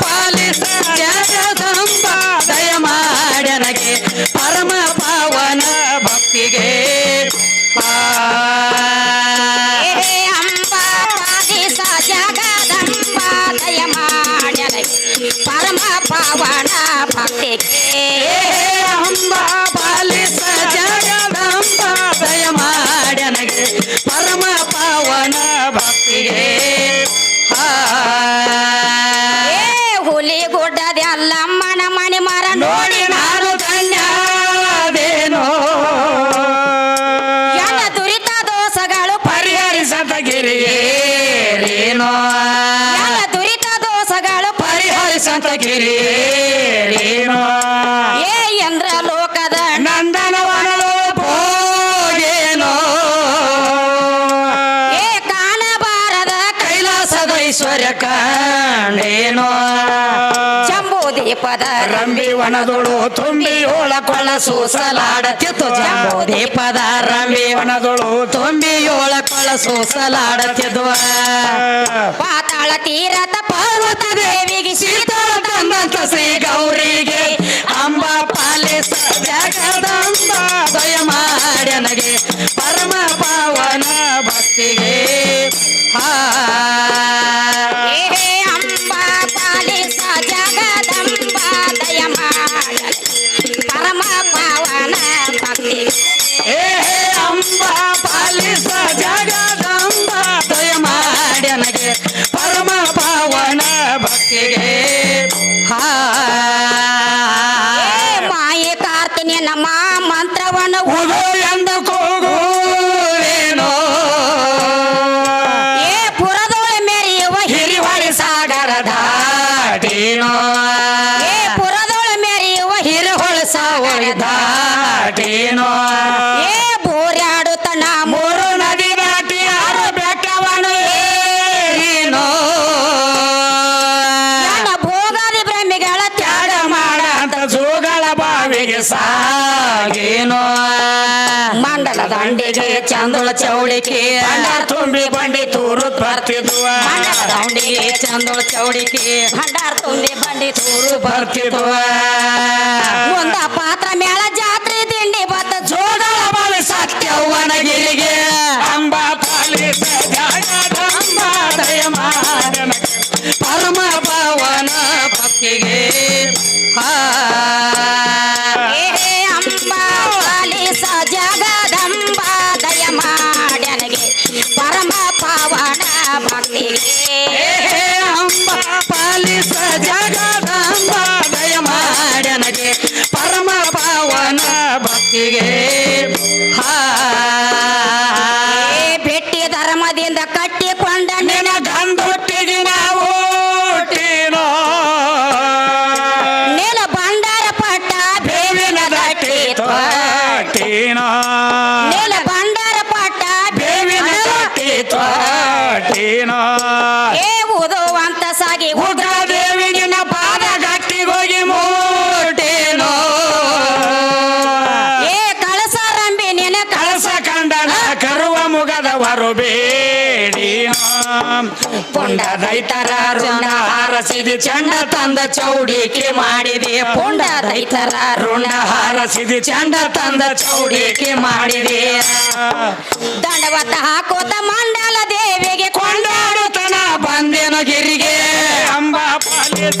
ಪಾಲಿಸ ಮಾಡನಗೆ ಪರಮ ಪಾವನ ಭಕ್ತಿಗೆ. ಅಂಬ ಪಾದಿಸ ಜಗದಂಬ ದಯ ಮಾಡನಗೆ ಪರಮ ಪಾವನ ಭಕ್ತಿಗೆ ಅಂಬ ಹುಲಿ ಗುಡ್ಡದ ಅಲ್ಲಮ್ಮನ ಮನೆ ಮರ ನೋಡಿ ನಾನು ಧನ್ಯದೇನೋ ಎಲ್ಲ ದುರಿತ ದೋಷಗಳು ಪರಿಹರಿಸದ ಗಿರಿಯೇರೇನೋ ಎಲ್ಲ ದುರಿತ ದೋಷಗಳು ಪರಿಹರಿಸದ ಐಶ್ವರ್ಯ ಕಾಣೇನೋ. ಜಂಬೂ ದೀಪದ ರಂಬಿ ವನದೊಳು ತುಂಬಿ ಓಳ ಕೊಳ್ಳ ಸೂಸಲಾಡತಿತ್ತು. ಜಂಬೂ ದೀಪದ ರಂಬಿ ವನದೊಳು ತುಂಬಿ ಓಳ ಕೊಳ್ಳ ಸೂಸಲಾಡತಿದ್ವ. ಪಾತಾಳ ತೀರದ ಪಾರ್ವತ ದೇವಿಗೆ ದಾಟೇನೋ. ಏ ಪುರದೊಳ ಮೆರೆಯುವ ಹಿರಿಹೊಳ ಸಾವಳಿ ದಾಟೇನೋ. ಏ ಬೋರ್ಯಾಡುತ್ತ ನಾ ಮೂರು ನದಿ ದಾಟಿ ಯಾರು ಬೆಟ್ಟವನು ಏನೋ ನನ್ನ ಭೋಗಾದಿ ಬ್ರಹ್ಮಿಗಳ ತ್ಯಾಗ ಮಾಡಂತ ಜೋಗಳ ಬಾವಿಗೆ ಸಾಗೇನೋ. ಮಂಡಲ ದಂಡಿಗೆ ಚಂದಳ ಚೌಡಿಕೆ. ಅಣ್ಣ ತುಂಬಿ ಬಂಡಿ ತೂರು ಬರ್ತಿದ್ವ. ಮಂಡಲ ದಂಡಿಗೆ ಚಂದಳ ಚೌಡಿಕೆ. ಭಂಡಾರ ತುಂಬಿ ಬಂಡಿ ತೂರು ಬರ್ತಿದ್ವ. ಒಂದ ಪಾತ್ರ ಮೇಳ ಪಾಲಿಸ ಜಗದಂಬ ದಯ ಮಾಡನಗೆ ಪರಮ ಪಾವನ ಭಕ್ತಿಗೆ ಆ. ಏ ಭೆಟ್ಟಿ ಧರ್ಮದಿಂದ ಕಟ್ಟಿಕೊಂಡ ನಿನ ಗಂಧೊಟ್ಟಿಗೆ ನಾವು ಹುಟ್ಟಿನೋ. ನೆಲ ಭಂಡಾರ ಪಟ್ಟ ಬೇವಿನ ದಟ್ಟಿ ತೊಟ್ಟಿನೋ. ನೆಲ ಭಂಡಾರ ಪಟ್ಟ ಬೇವಿನ ದಟ್ಟಿ ತೊಟ್ಟಿನೋ. ಏ ಸಾಗಿ ಮುಗದವರು ಬೇಡಿ ಪುಂಡ ರೈತರ ಋಣ ಹಾರಸಿದಿ ಚಂಡ ತಂದ ಚೌಡಿಕೆ ಮಾಡಿದೆ. ಪುಂಡ ರೈತರ ಋಣ ಹಾರಸಿದಿ ಚಂಡ ತಂದ ಚೌಡಿಕೆ ಮಾಡಿದೆ. ದಂಡವತ್ತ ಹಾಕೋತ ಮಂಡಲ ದೇವಿಗೆ ಕೊಂಡಾಡುತ್ತನ. ಬಂದೇನು ಗಿರಿಗೆ ಅಂಬಾ ಪಾಲಿಸ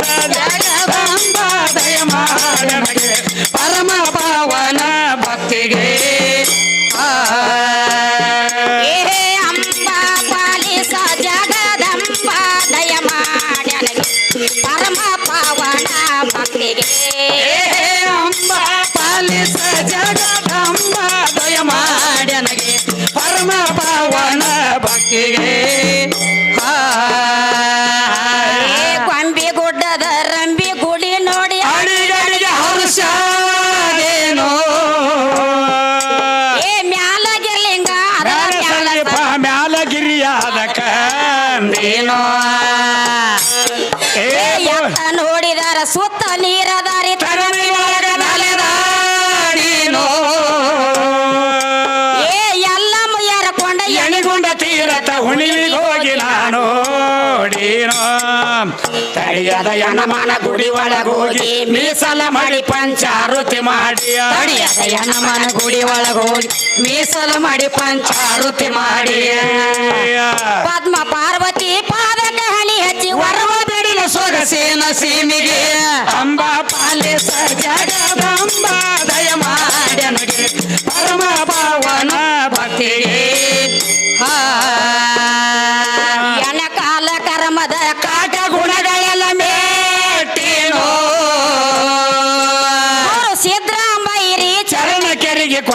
ಜಗದಂಬ ದಯ ಮಾಡ್ಯನಗೆ ಪರಮ ಪಾವನ ಭಕ್ತಿಗೆ. ಆ. ಗುಡ್ಡದ ರಂಬಿ ಗುಡಿ ನೋಡಿ ಹರ್ಷೇನೋ ಏ ಮ್ಯಾಲಗಿರ್ಲಿಂಗ ಮ್ಯಾಲಗಿರಿಯಾದ ಕಂದೇನೋ. ಏ ನೋಡಿದರ ಸುತ್ತ ನೀರದಾರಿ ತರವಿನೊಳಗ ನೀನು. ತಡಿಯದ ಯನಮನ ಗುಡಿ ಒಳಗೋಗಿ ಮೀಸಲ ಮಾಡಿ ಪಂಚಾರುತಿ ಮಾಡಿ ತಡಿಯದ ಯನಮನ ಗುಡಿ ಒಳಗೋಗಿ ಮೀಸಲ ಮಾಡಿ ಪಂಚಾರುತಿ ಮಾಡಿ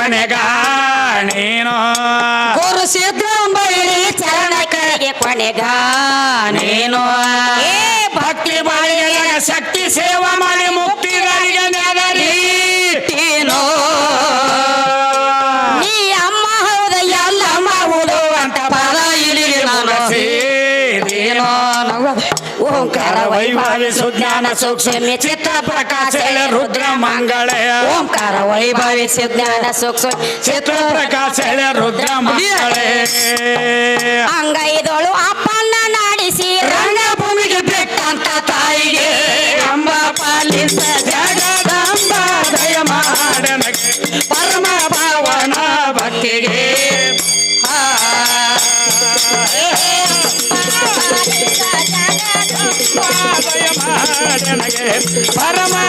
ಕೆರಿಗೆ ಕೊನೆಗ ನೀನು ಗುರು ಸಿದ್ಧಂಬೈರಿ ಚರಣ ಕಡೆಗೆ ಕೊನೆಗ ನೀನು ಏ ಭಕ್ತಿ ಬಾಳಿಯ ಶಕ್ತಿ ಸೇವಾ ಮಾಡಿ ಮುಕ್ತಿಗಳಿಗೆ ವೈಭವಿ ಸುಜ್ಞಾನ ಸೂಕ್ಷ್ಮ ಚಿತ್ತ ಪ್ರಕಾಶ ರುದ್ರ ಮಂಗಳಯ. ಓಂಕಾರ ವೈಭವಿಸಿ ಜ್ಞಾನ ಸೂಕ್ಷ್ಮ ಚಿತ್ರ ಪ್ರಕಾಶ ರುದ್ರ ಮಂಗಳೇ ಅಂಗೈದೊಳು ಅಪ್ಪನ್ನ ನಾಡಿಸಿ ರಂಗಭೂಮಿಗೆ ಮಾಡನಗೆ